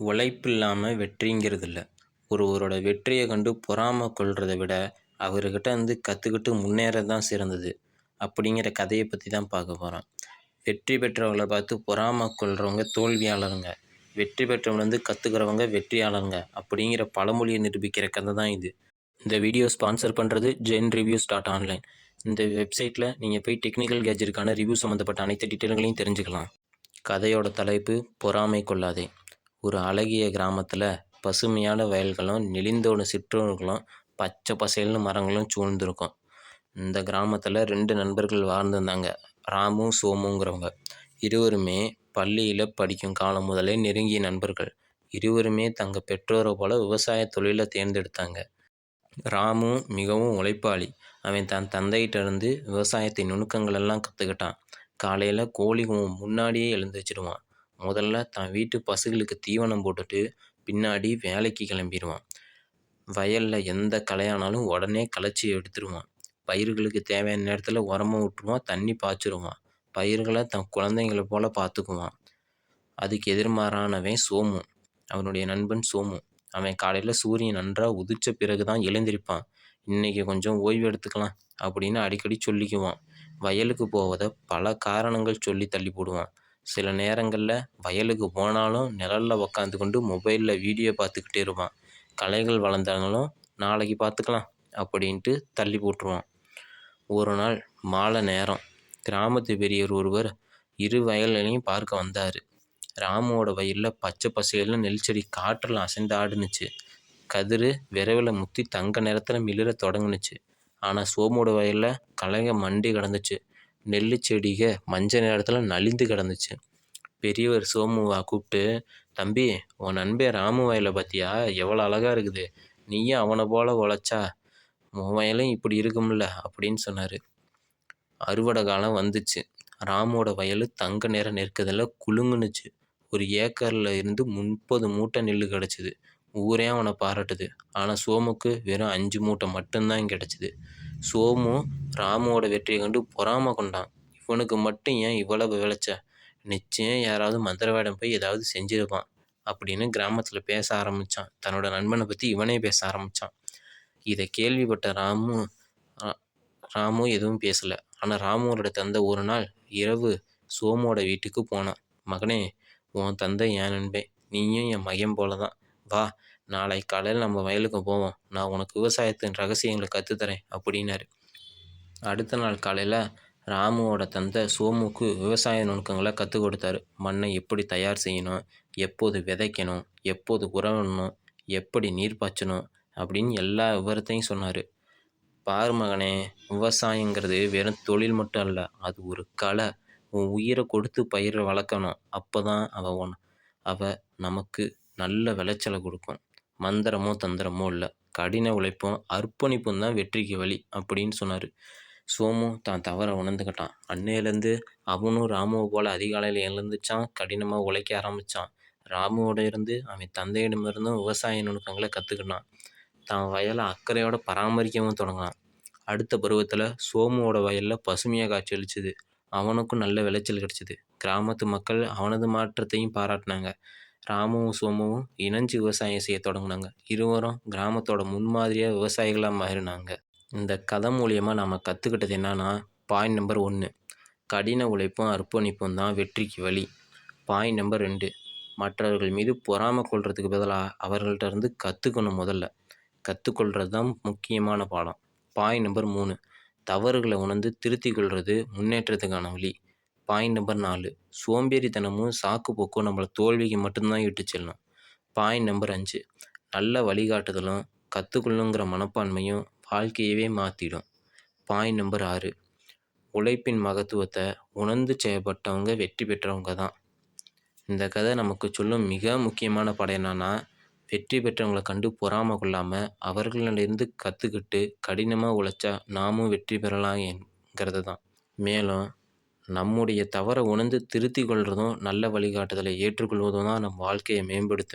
உழைப்பில்லாமல் வெற்றிங்கிறது இல்லை ஒருவரோட வெற்றியை கண்டு பொறாமை கொள்றத விட அவர்கிட்ட இருந்து கற்றுக்கிட்டு முன்னேறது தான் சிறந்தது. அப்படிங்கிற கதையை பற்றி தான் பார்க்க போகிறோம் வெற்றி பெற்றவங்களை பார்த்து பொறாமை கொள்றவங்க தோல்வியாளருங்க. வெற்றி பெற்றவங்கலேருந்து கற்றுக்கிறவங்க வெற்றியாளருங்க. அப்படிங்கிற பழமொழியை நிரூபிக்கிற கதை தான் இது. இந்த வீடியோ ஸ்பான்சர் பண்ணுறது ஜென் ரிவ்யூஸ் டாட் ஆன்லைன். இந்த வெப்சைட்டில் நீங்கள் போய் டெக்னிக்கல் கேஜருக்கான ரிவ்யூ சம்மந்தப்பட்ட அனைத்து டீட்டெயில்களையும் தெரிஞ்சுக்கலாம். கதையோட தலைப்பு பொறாமை கொள்ளாதே. ஒரு அழகிய கிராமத்தில் பசுமையான வயல்களும் நெளிந்தோடும் சிற்றூர்களும் பச்சை பசேல்னு மரங்களும் சூழ்ந்திருக்கும். இந்த கிராமத்தில் ரெண்டு நண்பர்கள் வாழ்ந்திருந்தாங்க. ராமு சோமுங்கிறவங்க. இருவருமே பள்ளியில் படிக்கும் காலம் முதலே நெருங்கிய நண்பர்கள். இருவருமே தங்கள் பெற்றோரை போல விவசாய தொழிலை தேர்ந்தெடுத்தாங்க. ராமு மிகவும் உழைப்பாளி. அவன் தன் தந்தைகிட்ட இருந்து விவசாயத்தின் நுணுக்கங்களெல்லாம் கற்றுக்கிட்டான் காலையில் கோழி முன்னாடியே எழுந்து வச்சிடுவான் முதல்ல தன் வீட்டு பசுகளுக்கு தீவனம் போட்டுட்டு பின்னாடி வேலைக்கு கிளம்பிடுவான். வயலில் எந்த களையானாலும் உடனே களைச்சி எடுத்துருவான். பயிர்களுக்கு தேவையான நேரத்தில் உரமும் விட்டுருவான் தண்ணி பாய்ச்சிருவான். பயிர்களை தன் குழந்தைங்களை போல் பார்த்துக்குவான் அதுக்கு எதிர்மாறானவன் சோமு. அவனுடைய நண்பன் சோமு. அவன் காலையில் சூரியன் நன்றாக உதிச்ச பிறகு தான் எழுந்திருப்பான். இன்றைக்கி கொஞ்சம் ஓய்வு எடுத்துக்கலாம் அப்படின்னு அடிக்கடி சொல்லிக்குவான். வயலுக்கு போவதை பல காரணங்கள் சொல்லி தள்ளி போடுவான். சில நேரங்களில் வயலுக்கு போனாலும் நிழலில் உக்காந்து கொண்டு மொபைலில் வீடியோ பார்த்துக்கிட்டே இருப்பான். களைகள் வளர்ந்தாலும் நாளைக்கு பார்த்துக்கலாம் அப்படின்ட்டு தள்ளி போட்டுருவான். ஒரு நாள் மாலை நேரம். கிராமத்து பெரியவர் ஒருவர் இரு வயல்களையும் பார்க்க வந்தார். ராமுவோட வயலில் பச்சை பசையில் நெல் செடி காற்றில் அசைந்து ஆடுனுச்சு. கதிர் விரைவில் முத்தி தங்க நிறத்தில் மிளிர தொடங்குனுச்சு. ஆனால் சோமோட வயலில் கலைங்க மண்டி கிடந்துச்சு. நெல் செடிக மஞ்சள் நேரத்தில் நலிந்து கிடந்துச்சு. பெரியவர் சோமுவா கூப்பிட்டு தம்பி உன் நண்பே ராமு வயலை பார்த்தியா எவ்வளோ அழகாக இருக்குது. நீயும் அவனை போல் உழைச்சா உன் வயலும் இப்படி இருக்கும்ல? அப்படின்னு சொன்னார். அறுவடை காலம் வந்துச்சு. ராமோட வயல் தங்க நேரம் நெருக்கதில் குலுங்குனுச்சு. ஒரு ஏக்கரில் இருந்து முப்பது மூட்டை நெல் கிடச்சிது. ஊரே அவனை பாராட்டுது. ஆனால் சோமுக்கு வெறும் அஞ்சு மூட்டை மட்டும்தான் கிடச்சிது. சோமு ராமுவோட வெற்றியை கண்டு பொறாம கொண்டான். இவனுக்கு மட்டும் ஏன் இவ்வளவு விளைச்ச? நிச்சயம் யாராவது மந்திரவாடம் போய் ஏதாவது செஞ்சிருப்பான் அப்படின்னு கிராமத்தில் பேச ஆரம்பித்தான் தன்னோட நண்பனை பற்றி இவனே பேச ஆரம்பித்தான் இதை கேள்விப்பட்ட ராமு ராமு எதுவும் பேசலை. ஆனால் ராமுவோட தந்தை ஒரு நாள் இரவு சோமோட வீட்டுக்கு போனான். மகனே உன் தந்தை என் நண்பன் நீயும் என் மகன் போல தான் வா நாளை காலையில் நம்ம வயலுக்கு போவோம். நான் உனக்கு விவசாயத்தின் ரகசியங்களை கற்றுத்தரேன் அப்படின்னாரு. அடுத்த நாள் காலையில் ராமுவோட தந்தை சோமுக்கு விவசாய நுணுக்கங்களை கற்றுக் கொடுத்தாரு. மண்ணை எப்படி தயார் செய்யணும்? எப்போது விதைக்கணும்? எப்போது உறவணும் எப்படி நீர் பாய்ச்சணும்? அப்படின்னு எல்லா விவரத்தையும் சொன்னார். பார் மகனே விவசாயங்கிறது வெறும் தொழில் மட்டும் அல்ல. அது ஒரு கலை. உன் உயிரை கொடுத்து பயிரை வளர்க்கணும். அப்போ தான் அவள் ஒன் அவள் நமக்கு நல்ல விளைச்சலை கொடுக்கும். மந்திரமோ தந்திரமோ இல்லை. கடின உழைப்பும் அர்ப்பணிப்பும் தான் வெற்றிக்கு வழி அப்படின்னு சொன்னார். சோமு தான் தவற உணர்ந்துக்கிட்டான் அன்னையிலேருந்து அவனும் ராமுவை போல் அதிகாலையில் எழுந்துச்சான் கடினமாக உழைக்க ஆரம்பித்தான் ராமுவோட இருந்து அவன் தந்தையிடமிருந்தும் விவசாய நுணுக்கங்களை கற்றுக்கிட்டான் தான் வயலை அக்கறையோடு பராமரிக்கவும் தொடங்கினான். அடுத்த பருவத்தில் சோமுவோட வயலில் பசுமையாக காட்சி அவனுக்கும் நல்ல விளைச்சல் கிடச்சிது. கிராமத்து மக்கள் அவனது மாற்றத்தையும் பாராட்டினாங்க. ராமுவும் சோமுவும் இணைஞ்சு விவசாயம் செய்ய தொடங்கினாங்க. இருவரும் கிராமத்தோட முன்மாதிரியாக விவசாயிகளாக மாறினாங்க. இந்த கதை மூலியமாக நாம் கற்றுக்கிட்டது என்னன்னா பாயிண்ட் நம்பர் ஒன்று கடின உழைப்பும் அர்ப்பணிப்பும் தான் வெற்றிக்கு வழி. பாயிண்ட் நம்பர் ரெண்டு. மற்றவர்கள் மீது பொறாமை கொள்றதுக்கு பதிலாக அவர்கள்ட்ட இருந்து கற்றுக்கணும் முதல்ல. கற்றுக்கொள்கிறது தான் முக்கியமான பாடம். பாயிண்ட் நம்பர் மூணு. தவறுகளை உணர்ந்து திருத்தி கொள்வது முன்னேற்றத்துக்கான வழி. பாயிண்ட் நம்பர் நாலு. சோம்பேறித்தனமும் சாக்கு போக்கும் நம்மளை தோல்விக்கு மட்டும்தான் இட்டு செல்லும். பாயிண்ட் நம்பர் அஞ்சு. நல்ல வழிகாட்டுதலும் கற்றுக்கொள்ளுங்கிற மனப்பான்மையும் வாழ்க்கையவே மாற்றிடும் பாயிண்ட் நம்பர் ஆறு. உழைப்பின் மகத்துவத்தை உணர்ந்து செய்யப்பட்டவங்க வெற்றி பெற்றவங்க தான். இந்த கதை நமக்கு சொல்லும் மிக முக்கியமான படம் என்னன்னா வெற்றி பெற்றவங்களை கண்டு பொறாம கொள்ளாமல் அவர்களிடந்து கற்றுக்கிட்டு கடினமாக உழைச்சா நாமும் வெற்றி பெறலாம் என்கிறது தான் மேலும் நம்முடைய தவறை உணர்ந்து திருத்தி கொள்கிறதும் நல்ல வழிகாட்டுதலை ஏற்றுக்கொள்வதும் தான் நம் வாழ்க்கையை மேம்படுத்தும்.